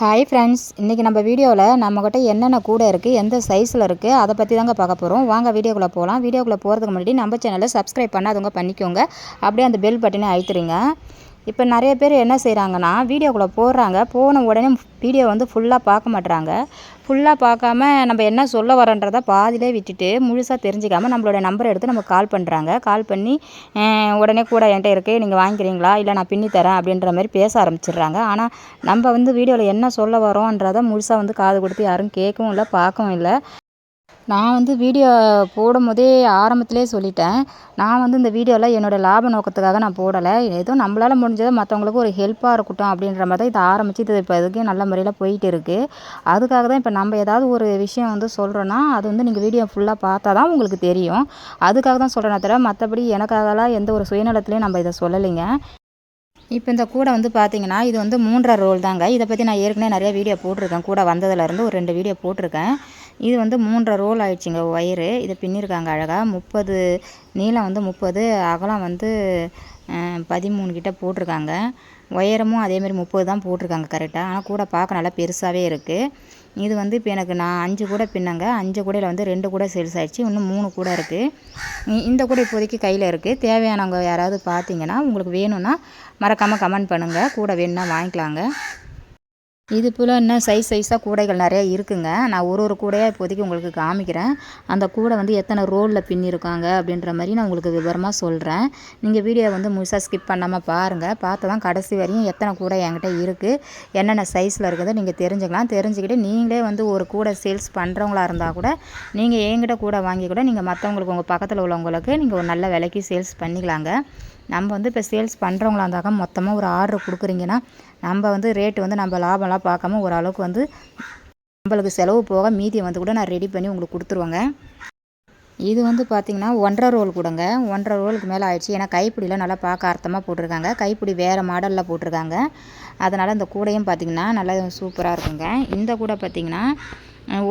Hi friends இன்றைக்கி நம்ம வீடியோவில் நம்மக்கிட்ட என்னென்ன கூட இருக்குது எந்த சைஸில் இருக்குது அதை பற்றி தாங்க பார்க்க போகிறோம் வாங்க வீடியோக்குள்ளே போகலாம் வீடியோக்குள்ளே போகிறதுக்கு முன்னாடி நம்ம சேனலை சப்ஸ்கிரைப் பண்ணாதவங்க பண்ணிக்கோங்க. அப்படியே அந்த பெல் பட்டனை அழுத்துறீங்க இப்போ நிறைய பேர் என்ன செய்கிறாங்கன்னா வீடியோக்குள்ளே போடுறாங்க. போன உடனே வீடியோ வந்து ஃபுல்லாக பார்க்க மாட்டுறாங்க ஃபுல்லாக பார்க்காம நம்ம என்ன சொல்ல வரோன்றதை பாதியிலே விட்டுட்டு முழுசாக தெரிஞ்சிக்காமல் நம்மளோட நம்பரை எடுத்து நம்ம கால் பண்ணுறாங்க கால் பண்ணி உடனே கூட என்கிட்ட இருக்குது நீங்கள் வாங்கிக்கிறீங்களா? இல்லை நான் பின்னி தரேன் அப்படின்ற மாதிரி பேச ஆரம்பிச்சிடுறாங்க. ஆனால் நம்ம வந்து வீடியோவில் என்ன சொல்ல வரோன்றதை முழுசாக வந்து காது கொடுத்து யாரும் கேட்கவும் இல்லை பார்க்கவும் இல்லை. நான் வந்து வீடியோ போடும்போதே ஆரம்பத்திலே சொல்லிட்டேன். நான் வந்து இந்த வீடியோவில் என்னோடய லாப நோக்கத்துக்காக நான் போடலை. ஏதோ நம்மளால் முடிஞ்சதை மற்றவங்களுக்கு ஒரு ஹெல்ப்பாக இருக்கட்டும் அப்படின்ற மாதிரி தான் இதை ஆரம்பித்து இது இப்போ இதுக்கு நல்ல முறையில் போயிட்டு இருக்குது அதுக்காக தான் இப்போ நம்ம ஏதாவது ஒரு விஷயம் வந்து சொல்கிறோன்னா அது வந்து நீங்கள் வீடியோ ஃபுல்லாக பார்த்தா தான் உங்களுக்கு தெரியும். அதுக்காக தான் சொல்கிறேன் தவிர மற்றபடி எனக்காகலாம் எந்த ஒரு சுயநலத்துலேயும் நம்ம இதை சொல்லலைங்க. இப்போ இந்த கூடை வந்து பார்த்தீங்கன்னா இது வந்து மூன்றரை ரோல் தாங்க. இதை பற்றி நான் ஏற்கனவே நிறைய வீடியோ போட்டிருக்கேன். கூட வந்ததுலேருந்து ஒரு ரெண்டு வீடியோ போட்டிருக்கேன். இது வந்து மூன்றரை ரோல் ஆயிடுச்சுங்க ஒயரு இதை பின்னிருக்காங்க அழகாக முப்பது நீளம் வந்து முப்பது அகலம் வந்து பதிமூணு கிட்ட போட்டிருக்காங்க. உயரமும் அதேமாதிரி முப்பது தான் போட்டிருக்காங்க கரெக்டாக ஆனால் கூட பார்க்க நல்லா பெருசாகவே இருக்குது இது வந்து இப்போ எனக்கு நான் அஞ்சு கூட பின்னங்க. அஞ்சு கூடையில் வந்து ரெண்டு கூட சேல்ஸ் ஆகிடுச்சு இன்னும் மூணு கூட இருக்குது இந்த கூட இப்போதைக்கு கையில் இருக்குது தேவையானவங்க யாராவது பார்த்தீங்கன்னா உங்களுக்கு வேணும்னா மறக்காமல் கமெண்ட் பண்ணுங்கள் கூட வேணும்னா வாங்கிக்கலாங்க. இது போல் இன்னும் சைஸ் சைஸாக கூடைகள் நிறையா இருக்குங்க. நான் ஒரு ஒரு கூடையாக இப்போதைக்கு உங்களுக்கு காமிக்கிறேன். அந்த கூடை வந்து எத்தனை ரோலில் பின்னிருக்காங்க அப்படின்ற மாதிரி நான் உங்களுக்கு விவரமாக சொல்கிறேன் நீங்கள் வீடியோ வந்து முழுசாக ஸ்கிப் பண்ணாமல் பாருங்கள் பார்த்து தான் கடைசி வரையும் எத்தனை கூடை என்கிட்ட இருக்குது என்னென்ன சைஸில் இருக்குதோ நீங்கள் தெரிஞ்சுக்கலாம். தெரிஞ்சுக்கிட்டு நீங்களே வந்து ஒரு கூடை சேல்ஸ் பண்ணுறவங்களா இருந்தால் கூட நீங்கள் என்கிட்ட கூட வாங்கி கூட நீங்கள் மற்றவங்களுக்கு உங்கள் பக்கத்தில் உள்ளவங்களுக்கு நீங்கள் ஒரு நல்ல விலைக்கு சேல்ஸ் பண்ணிக்கலாங்க. நம்ம வந்து இப்போ சேல்ஸ் பண்ணுறவங்களா இருந்தாக்கா மொத்தமாக ஒரு ஆர்டர் கொடுக்குறீங்கன்னா நம்ம வந்து ரேட்டு வந்து நம்ம லாபம்லாம் பார்க்காம ஓரளவுக்கு வந்து நம்மளுக்கு செலவு போக மீதியை வந்து கூட நான் ரெடி பண்ணி உங்களுக்கு கொடுத்துருவோங்க. இது வந்து பார்த்திங்கன்னா ஒன்றரை ரோல் கூடங்க. ஒன்றரை ரோலுக்கு மேலே ஆயிடுச்சு. ஏன்னா கைப்பிடியில் நல்லா பார்க்க அர்த்தமாக போட்டிருக்காங்க. கைப்பிடி வேறு மாடலில் போட்டிருக்காங்க. அதனால் இந்த கூடையும் பார்த்திங்கன்னா நல்லா சூப்பராக இருக்குங்க. இந்த கூடை பார்த்திங்கன்னா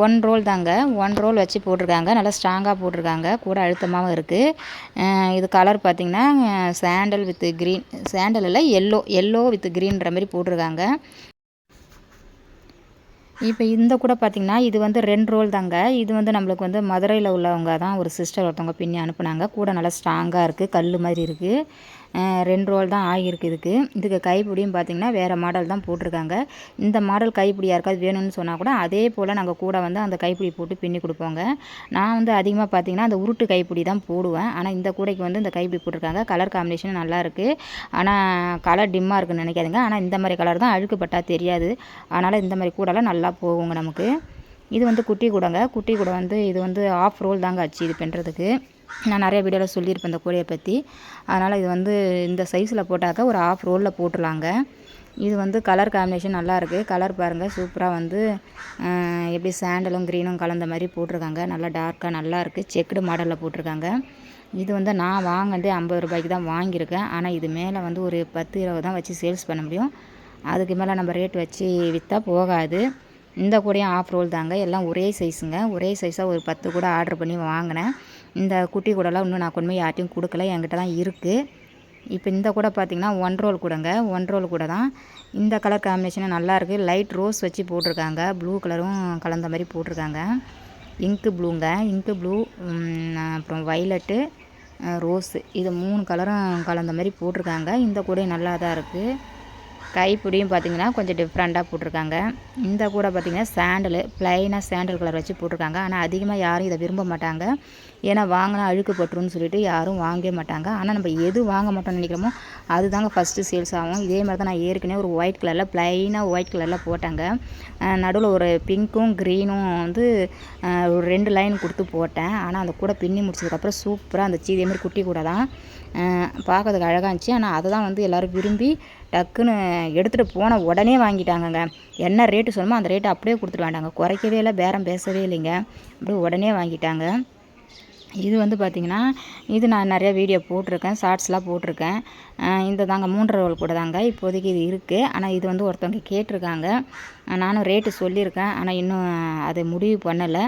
ஒன் ரோல் தாங்க. ஒன் ரோல் வச்சு போட்டிருக்காங்க. நல்லா ஸ்ட்ராங்காக போட்டிருக்காங்க. கூட அழுத்தமாகவும் இருக்குது இது கலர் பார்த்திங்கன்னா சாண்டல் வித் க்ரீன் சாண்டல் இல்லை எல்லோ எல்லோ வித் க்ரீன்ற மாதிரி போட்டிருக்காங்க. இப்போ இந்த கூட பார்த்திங்கன்னா இது வந்து ரெண்டு ரோல் தாங்க. இது வந்து நம்மளுக்கு வந்து மதுரையில் உள்ளவங்க தான். ஒரு சிஸ்டர் ஒருத்தவங்க பின்னி அனுப்புனாங்க. கூட நல்லா ஸ்ட்ராங்காக இருக்குது கல் மாதிரி இருக்குது ரெண்டு ரோல் தான் ஆகியிருக்கு இதுக்கு. இதுக்கு கைப்பிடியும் பார்த்திங்கன்னா வேறு மாடல் தான் போட்டிருக்காங்க. இந்த மாடல் கைப்பிடி யாருக்காவது வேணும்னு சொன்னால் கூட அதே போல் நாங்கள் கூட வந்து அந்த கைப்பிடி போட்டு பின்னி கொடுப்போங்க. நான் வந்து அதிகமாக பார்த்திங்கன்னா அந்த உருட்டு கைப்பிடி தான் போடுவேன். ஆனால் இந்த கூடைக்கு வந்து இந்த கைப்பிடி போட்டிருக்காங்க. கலர் காம்பினேஷன் நல்லா இருக்குது ஆனால் கலர் டிம்மாக இருக்குன்னு நினைக்காதுங்க. ஆனால் இந்த மாதிரி கலர் தான் அழுக்குப்பட்டால் தெரியாது. அதனால் இந்த மாதிரி கூடலாம் நல்லா போகுங்க நமக்கு. இது வந்து குட்டி கூடங்க. குட்டி கூட வந்து இது வந்து ஆஃப் ரோல் தாங்க ஆச்சு இது பண்ணுறதுக்கு நான் நிறைய வீடியோவில் சொல்லியிருப்பேன் இந்த கூடையை பற்றி அதனால் இது வந்து இந்த சைஸில் போட்டாக்கா ஒரு ஆஃப் ரோலில் போட்டுடலாங்க. இது வந்து கலர் காம்பினேஷன் நல்லாயிருக்கு கலர் பாருங்கள் சூப்பராக வந்து எப்படி சாண்டலும் க்ரீனும் கலந்த மாதிரி போட்டிருக்காங்க. நல்லா டார்க்காக நல்லாயிருக்கு செக்குடு மாடலில் போட்டிருக்காங்க. இது வந்து நான் வாங்கினதே ஐம்பது ரூபாய்க்கு தான் வாங்கியிருக்கேன். ஆனால் இது மேலே வந்து ஒரு பத்து இருபது தான் வச்சு சேல்ஸ் பண்ண முடியும். அதுக்கு மேலே நம்ம ரேட் வச்சு விற்றா போகாது. இந்த கூடையும் ஆஃப் ரோல் தாங்க. எல்லாம் ஒரே சைஸுங்க ஒரே சைஸாக ஒரு பத்து கூட ஆர்டர் பண்ணி வாங்கினேன். இந்த குட்டி கூடலாம் இன்னும் நான் கொண்டு போய் யார்ட்டையும் கொடுக்கல. என்கிட்ட தான் இருக்குது இப்போ இந்த கூட பார்த்திங்கன்னா ஒன் ரோல் கூடங்க. ஒன் ரோல் கூட தான் இந்த கலர் காம்பினேஷனும் நல்லாயிருக்கு லைட் ரோஸ் வச்சு போட்டிருக்காங்க. ப்ளூ கலரும் கலந்த மாதிரி போட்டிருக்காங்க. இங்கு ப்ளூங்க இங்கு ப்ளூ அப்புறம் வைலட்டு ரோஸு இது மூணு கலரும் கலந்த மாதிரி போட்டிருக்காங்க. இந்த கூடையும் நல்லா தான் இருக்குது கைப்பிடியும் பார்த்திங்கன்னா கொஞ்சம் டிஃப்ரெண்ட்டாக போட்டிருக்காங்க. இந்த கூட பார்த்திங்கன்னா சாண்டலு ப்ளைனாக சாண்டல் கலர் வச்சு போட்டிருக்காங்க. ஆனால் அதிகமாக யாரும் இதை விரும்ப மாட்டாங்க. ஏன்னா வாங்கினா அழுக்கு பட்டுருன்னு சொல்லிட்டு யாரும் வாங்கவே மாட்டாங்க. ஆனால் நம்ம எது வாங்க மாட்டோம்னு நினைக்கிறோமோ அது தாங்க ஃபஸ்ட்டு சேல்ஸ் ஆகும். இதே மாதிரி தான் நான் ஏற்கனவே ஒரு ஒயிட் கலரில் ப்ளைனாக ஒயிட் கலரில் போட்டாங்க. நடுவில் ஒரு பிங்க்கும் க்ரீனும் வந்து ஒரு ரெண்டு லைன் கொடுத்து போட்டேன். ஆனால் அந்த கூட பின்னி முடிச்சதுக்கப்புறம் சூப்பராக அந்த இதே மாதிரி குட்டி கூட தான் பார்க்கறதுக்கு அழகாக இருந்துச்சு. ஆனால் அதை தான் வந்து எல்லோரும் விரும்பி டக்குன்னு எடுத்துகிட்டு போன உடனே வாங்கிட்டாங்கங்க. என்ன ரேட்டு சொல்லுமோ அந்த ரேட்டை அப்படியே கொடுத்துட்டு வேண்டாங்க. குறைக்கவே இல்லை பேரம் பேசவே இல்லைங்க. அப்படியே உடனே வாங்கிட்டாங்க. இது வந்து பார்த்திங்கன்னா இது நான் நிறையா வீடியோ போட்டிருக்கேன் ஷார்ட்ஸ்லாம் போட்டிருக்கேன். இந்த தாங்க மூன்றரை ரோல் கூட தாங்க. இப்போதைக்கு இது இருக்குது ஆனால் இது வந்து ஒருத்தவங்க கேட்டிருக்காங்க. நானும் ரேட்டு சொல்லியிருக்கேன். ஆனால் இன்னும் அதை முடிவு பண்ணலை.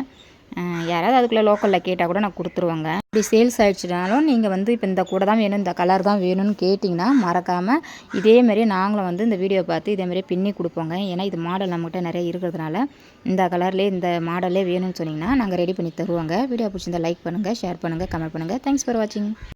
யாராவது அதுக்குள்ளே லோக்கலில் கேட்டால் கூட நான் கொடுத்துருவேங்க. இப்படி சேல்ஸ் ஆகிடுச்சுனாலும் நீங்கள் வந்து இப்போ இந்த கூட தான் வேணும் இந்த கலர் தான் வேணும்னு கேட்டிங்கன்னா மறக்காமல் இதேமாரி நாங்களும் வந்து இந்த வீடியோ பார்த்து இதேமாரி பின்னி கொடுப்போங்க. ஏன்னா இது மாடல் நம்மகிட்ட நிறைய இருக்கிறதுனால இந்த கலர்லேயே இந்த மாடல்லே வேணும்னு சொன்னிங்கன்னா நாங்கள் ரெடி பண்ணி தருவோங்க. வீடியோ பிடிச்சிருந்தா லைக் பண்ணுங்கள் ஷேர் பண்ணுங்கள் கமெண்ட் பண்ணுங்கள் தேங்க்ஸ் ஃபார் வாட்சிங்